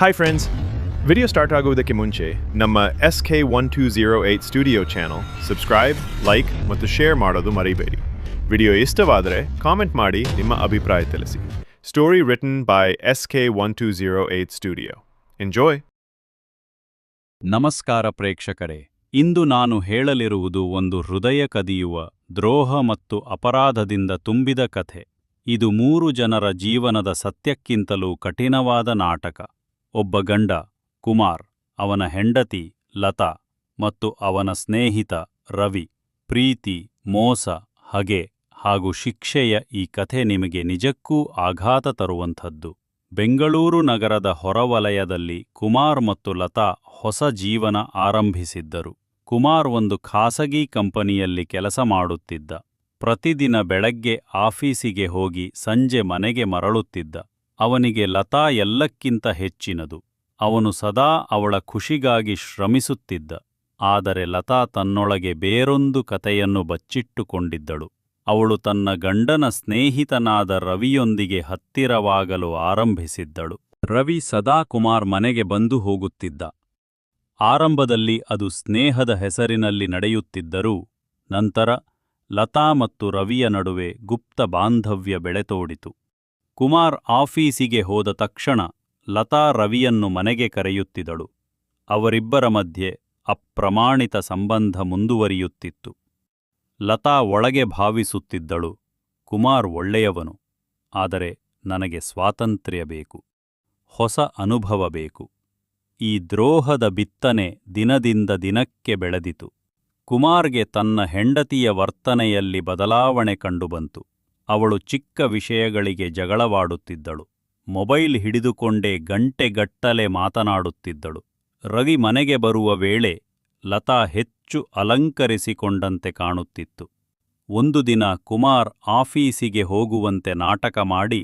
Hi friends video start ಆಗುವುದಕ್ಕೆ ಮುಂಚೆ ನಮ್ಮ S K one two zero eight studio channel subscribe like ಮತ್ತು share ಮಾಡೋದು ಮರಿಬೇಡಿ. ವಿಡಿಯೋ ಇಷ್ಟವಾದರೆ ಕಾಮೆಂಟ್ ಮಾಡಿ, ನಿಮ್ಮ ಅಭಿಪ್ರಾಯ ತಿಳಿಸಿ. Story written by S K one two zero eight studio enjoy ನಮಸ್ಕಾರ ಪ್ರೇಕ್ಷಕರೇ. ಇಂದು ನಾನು ಹೇಳಲಿರುವುದು ಒಂದು ಹೃದಯ ಕದಿಯುವ, ದ್ರೋಹ ಮತ್ತು ಅಪರಾಧದಿಂದ ತುಂಬಿದ ಕಥೆ. ಇದು ಮೂರು ಜನರ ಜೀವನದ ಸತ್ಯಕ್ಕಿಂತಲೂ ಕಠಿಣವಾದ ನಾಟಕ. ಒಬ್ಬ ಗಂಡ, ಕುಮಾರ್, ಅವನ ಹೆಂಡತಿ, ಲತಾ ಮತ್ತು ಅವನ ಸ್ನೇಹಿತ ರವಿ, ಪ್ರೀತಿ, ಮೋಸ, ಹಗೆ ಹಾಗೂ ಶಿಕ್ಷೆಯ ಈ ಕಥೆ ನಿಮಗೆ ನಿಜಕ್ಕೂ ಆಘಾತ ತರುವಂಥದ್ದು. ಬೆಂಗಳೂರು ನಗರದ ಹೊರವಲಯದಲ್ಲಿ ಕುಮಾರ್ ಮತ್ತು ಲತಾ ಹೊಸ ಜೀವನ ಆರಂಭಿಸಿದ್ದರು. ಕುಮಾರ್ ಒಂದು ಖಾಸಗಿ ಕಂಪನಿಯಲ್ಲಿ ಕೆಲಸ ಮಾಡುತ್ತಿದ್ದ. ಪ್ರತಿದಿನ ಬೆಳಗ್ಗೆ ಆಫೀಸಿಗೆ ಹೋಗಿ ಸಂಜೆ ಮನೆಗೆ ಮರಳುತ್ತಿದ್ದ. ಅವನಿಗೆ ಲತಾ ಎಲ್ಲಕ್ಕಿಂತ ಹೆಚ್ಚಿನದು. ಅವನು ಸದಾ ಅವಳ ಖುಷಿಗಾಗಿ ಶ್ರಮಿಸುತ್ತಿದ್ದ. ಆದರೆ ಲತಾ ತನ್ನೊಳಗೆ ಬೇರೊಂದು ಕತೆಯನ್ನು ಬಚ್ಚಿಟ್ಟುಕೊಂಡಿದ್ದಳು. ಅವಳು ತನ್ನ ಗಂಡನ ಸ್ನೇಹಿತನಾದ ರವಿಯೊಂದಿಗೆ ಹತ್ತಿರವಾಗಲು ಆರಂಭಿಸಿದ್ದಳು. ರವಿ ಸದಾ ಕುಮಾರ್ ಮನೆಗೆ ಬಂದು ಹೋಗುತ್ತಿದ್ದ. ಆರಂಭದಲ್ಲಿ ಅದು ಸ್ನೇಹದ ಹೆಸರಿನಲ್ಲಿ ನಡೆಯುತ್ತಿದ್ದರೂ ನಂತರ ಲತಾ ಮತ್ತು ರವಿಯ ನಡುವೆ ಗುಪ್ತ ಬಾಂಧವ್ಯ ಬೆಳೆತೋಡಿತು. ಕುಮಾರ್ ಆಫೀಸಿಗೆ ಹೋದ ತಕ್ಷಣ ಲತಾ ರವಿಯನ್ನು ಮನೆಗೆ ಕರೆಯುತ್ತಿದಳು ಅವರಿಬ್ಬರ ಮಧ್ಯೆ ಅಪ್ರಮಾಣಿತ ಸಂಬಂಧ ಮುಂದುವರಿಯುತ್ತಿತ್ತು. ಲತಾ ಒಳಗೆ ಭಾವಿಸುತ್ತಿದ್ದಳು, ಕುಮಾರ್ ಒಳ್ಳೆಯವನು, ಆದರೆ ನನಗೆ ಸ್ವಾತಂತ್ರ್ಯ ಬೇಕು, ಹೊಸ ಅನುಭವ ಬೇಕು. ಈ ದ್ರೋಹದ ಬಿತ್ತನೆ ದಿನದಿಂದ ದಿನಕ್ಕೆ ಬೆಳೆದಿತು. ಕುಮಾರ್ಗೆ ತನ್ನ ಹೆಂಡತಿಯ ವರ್ತನೆಯಲ್ಲಿ ಬದಲಾವಣೆ ಕಂಡುಬಂತು. ಅವಳು ಚಿಕ್ಕ ವಿಷಯಗಳಿಗೆ ಜಗಳವಾಡುತ್ತಿದ್ದಳು. ಮೊಬೈಲ್ ಹಿಡಿದುಕೊಂಡೇ ಗಂಟೆಗಟ್ಟಲೆ ಮಾತನಾಡುತ್ತಿದ್ದಳು. ರವಿ ಮನೆಗೆ ಬರುವ ವೇಳೆ ಲತಾ ಹೆಚ್ಚು ಅಲಂಕರಿಸಿಕೊಂಡಂತೆ ಕಾಣುತ್ತಿತ್ತು. ಒಂದು ದಿನ ಕುಮಾರ್ ಆಫೀಸಿಗೆ ಹೋಗುವಂತೆ ನಾಟಕ ಮಾಡಿ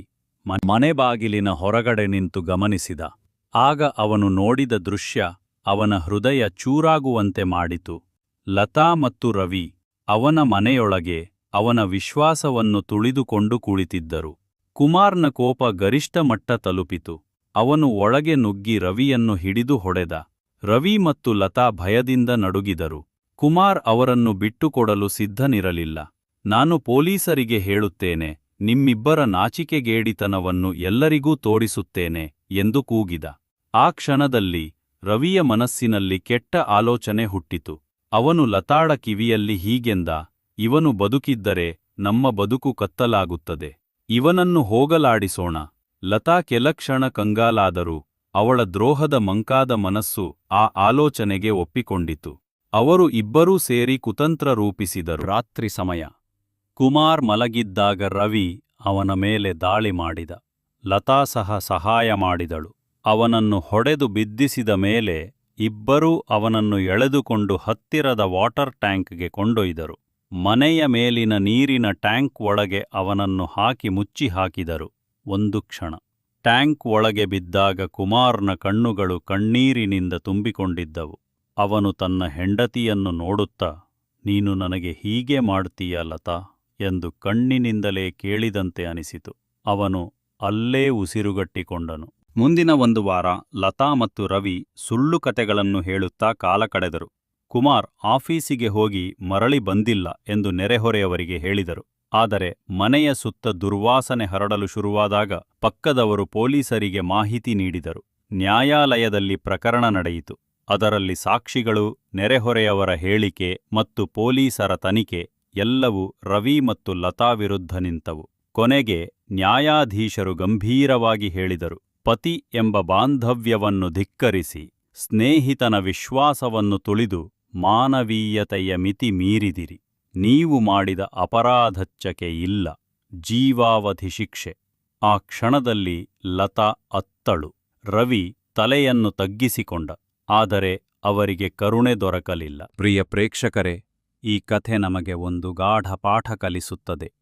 ಮನೆ ಬಾಗಿಲಿನ ಹೊರಗಡೆ ನಿಂತು ಗಮನಿಸಿದ. ಆಗ ಅವನು ನೋಡಿದ ದೃಶ್ಯ ಅವನ ಹೃದಯ ಚೂರಾಗುವಂತೆ ಮಾಡಿತು. ಲತಾ ಮತ್ತು ರವಿ ಅವನ ಮನೆಯೊಳಗೆ ಅವನ ವಿಶ್ವಾಸವನ್ನು ತುಳಿದುಕೊಂಡು ಕುಳಿತಿದ್ದರು. ಕುಮಾರ್ನ ಕೋಪ ಗರಿಷ್ಠ ಮಟ್ಟ ತಲುಪಿತು. ಅವನು ಒಳಗೆ ನುಗ್ಗಿ ರವಿಯನ್ನು ಹಿಡಿದು ಹೊಡೆದ. ರವಿ ಮತ್ತು ಲತಾ ಭಯದಿಂದ ನಡುಗಿದರು. ಕುಮಾರ್ ಅವರನ್ನು ಬಿಟ್ಟುಕೊಡಲು ಸಿದ್ಧನಿರಲಿಲ್ಲ. ನಾನು ಪೊಲೀಸರಿಗೆ ಹೇಳುತ್ತೇನೆ, ನಿಮ್ಮಿಬ್ಬರ ನಾಚಿಕೆಗೇಡಿತನವನ್ನು ಎಲ್ಲರಿಗೂ ತೋರಿಸುತ್ತೇನೆ ಎಂದು ಕೂಗಿದ. ಆ ಕ್ಷಣದಲ್ಲಿ ರವಿಯ ಮನಸ್ಸಿನಲ್ಲಿ ಕೆಟ್ಟ ಆಲೋಚನೆ ಹುಟ್ಟಿತು. ಅವನು ಲತಾಳ ಕಿವಿಯಲ್ಲಿ ಹೀಗೆಂದ ಇವನು ಬದುಕಿದ್ದರೆ ನಮ್ಮ ಬದುಕು ಕತ್ತಲಾಗುತ್ತದೆ. ಇವನನ್ನು ಹೋಗಲಾಡಿಸೋಣ. ಲತಾ ಕೆಲಕ್ಷಣ ಕಂಗಾಲಾದರೂ. ಅವಳ ದ್ರೋಹದ ಮಂಕಾದ ಮನಸ್ಸು ಆ ಆಲೋಚನೆಗೆ ಒಪ್ಪಿಕೊಂಡಿತು. ಅವರು ಇಬ್ಬರೂ ಸೇರಿ ಕುತಂತ್ರ ರೂಪಿಸಿದರು. ರಾತ್ರಿ ಸಮಯ. ಕುಮಾರ್ ಮಲಗಿದ್ದಾಗ ರವಿ ಅವನ ಮೇಲೆ ದಾಳಿ ಮಾಡಿದ. ಲತಾ ಸಹ ಸಹಾಯ ಮಾಡಿದಳು. ಅವನನ್ನು ಹೊಡೆದು ಬಿದ್ದಿಸಿದ ಮೇಲೆ ಇಬ್ಬರೂ ಅವನನ್ನು ಎಳೆದುಕೊಂಡು ಹತ್ತಿರದ ವಾಟರ್ ಟ್ಯಾಂಕ್ಗೆ ಕೊಂಡೊಯ್ದರು. ಮನೆಯ ಮೇಲಿನ ನೀರಿನ ಟ್ಯಾಂಕ್ ಒಳಗೆ ಅವನನ್ನು ಹಾಕಿ ಮುಚ್ಚಿ ಹಾಕಿದರು. ಒಂದು ಕ್ಷಣ. ಟ್ಯಾಂಕ್ ಒಳಗೆ ಬಿದ್ದಾಗ ಕುಮಾರ್ನ ಕಣ್ಣುಗಳು ಕಣ್ಣೀರಿನಿಂದ ತುಂಬಿಕೊಂಡಿದ್ದವು. ಅವನು ತನ್ನ ಹೆಂಡತಿಯನ್ನು ನೋಡುತ್ತಾ, ನೀನು ನನಗೆ ಹೀಗೆ ಮಾಡ್ತೀಯ ಲತಾ ಎಂದು ಕಣ್ಣಿನಿಂದಲೇ ಕೇಳಿದಂತೆ ಅನಿಸಿತು. ಅವನು ಅಲ್ಲೇ ಉಸಿರುಗಟ್ಟಿಕೊಂಡನು. ಮುಂದಿನ ಒಂದು ವಾರ ಲತಾ ಮತ್ತು ರವಿ ಸುಳ್ಳು ಕತೆಗಳನ್ನು ಹೇಳುತ್ತಾ ಕಾಲ ಕಳೆದರು. ಕುಮಾರ್ ಆಫೀಸಿಗೆ ಹೋಗಿ ಮರಳಿ ಬಂದಿಲ್ಲ ಎಂದು ನೆರೆಹೊರೆಯವರಿಗೆ ಹೇಳಿದರು. ಆದರೆ ಮನೆಯ ಸುತ್ತ ದುರ್ವಾಸನೆ ಹರಡಲು ಶುರುವಾದಾಗ ಪಕ್ಕದವರು ಪೊಲೀಸರಿಗೆ ಮಾಹಿತಿ ನೀಡಿದರು. ನ್ಯಾಯಾಲಯದಲ್ಲಿ ಪ್ರಕರಣ ನಡೆಯಿತು. ಅದರಲ್ಲಿ ಸಾಕ್ಷಿಗಳು, ನೆರೆಹೊರೆಯವರ ಹೇಳಿಕೆ ಮತ್ತು ಪೊಲೀಸರ ತನಿಖೆ ಎಲ್ಲವೂ ರವಿ ಮತ್ತು ಲತಾ ವಿರುದ್ಧ ನಿಂತವು. ಕೊನೆಗೆ ನ್ಯಾಯಾಧೀಶರು ಗಂಭೀರವಾಗಿ ಹೇಳಿದರು, ಪತಿ ಎಂಬ ಬಾಂಧವ್ಯವನ್ನು ಧಿಕ್ಕರಿಸಿ, ಸ್ನೇಹಿತನ ವಿಶ್ವಾಸವನ್ನು ತುಳಿದು ಮಾನವೀಯತೆಯ ಮಿತಿ ಮೀರಿದಿರಿ. ನೀವು ಮಾಡಿದ ಅಪರಾಧಚ್ಚಕೆ ಇಲ್ಲ. ಜೀವಾವಧಿ ಶಿಕ್ಷೆ. ಆ ಕ್ಷಣದಲ್ಲಿ ಲತಾ ಅತ್ತಳು. ರವಿ ತಲೆಯನ್ನು ತಗ್ಗಿಸಿಕೊಂಡ. ಆದರೆ ಅವರಿಗೆ ಕರುಣೆ ದೊರಕಲಿಲ್ಲ. ಪ್ರಿಯ ಪ್ರೇಕ್ಷಕರೇ, ಈ ಕಥೆ ನಮಗೆ ಒಂದು ಗಾಢ ಪಾಠ ಕಲಿಸುತ್ತದೆ.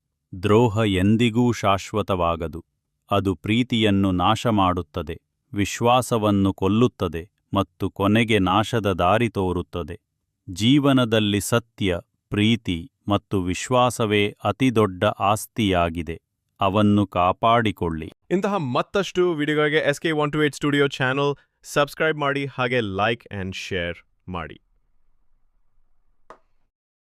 ದ್ರೋಹ ಎಂದಿಗೂ ಶಾಶ್ವತವಾಗದು. ಅದು ಪ್ರೀತಿಯನ್ನು ನಾಶ ಮಾಡುತ್ತದೆ. ವಿಶ್ವಾಸವನ್ನು ಕೊಲ್ಲುತ್ತದೆ ಮತ್ತು ಕೊನೆಗೆ ನಾಶದ ದಾರಿ ತೋರುತ್ತದೆ. ಜೀವನದಲ್ಲಿ ಸತ್ಯ, ಪ್ರೀತಿ ಮತ್ತು ವಿಶ್ವಾಸವೇ ಅತಿದೊಡ್ಡ ಆಸ್ತಿಯಾಗಿದೆ. ಅವನ್ನು ಕಾಪಾಡಿಕೊಳ್ಳಿ. ಇಂತಹ ಮತ್ತಷ್ಟು ವಿಡಿಯೋಗಳಿಗೆ S K one two eight studio channel subscribe ಮಾಡಿ ಹಾಗೆ ಲೈಕ್ ಆ್ಯಂಡ್ ಶೇರ್ ಮಾಡಿ.